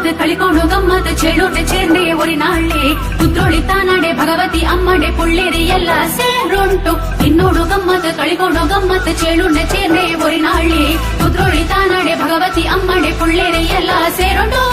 ಕಳಿಕೊಂಡು ಗಮ್ಮತ್ ചെളുണ്ട് ചേർന്നേ ഒരു നാളെ ಕುದ್ರೋಳಿ താനാടെ ಭಗವತಿ അമ്മടെ പുള്ളേരി ಎಲ್ಲ ಸೇರುಂಟು ಇನ್ನೋಡು ಗಮ್ಮತ್ ಕಳಿಕೋಡು ಗಮ್ಮತ್ ಚೇಳುಂಡೆ ಚೇರ್ನೆ ಒರಿ ನಾಳೆ ಕುದ್ರೋಳಿ ತಾನಾಡೆ ಭಗವತಿ ಅಮ್ಮಡೆ ಪುಳ್ಳೇರಿ ಎಲ್ಲ ಸೇರುಂಟು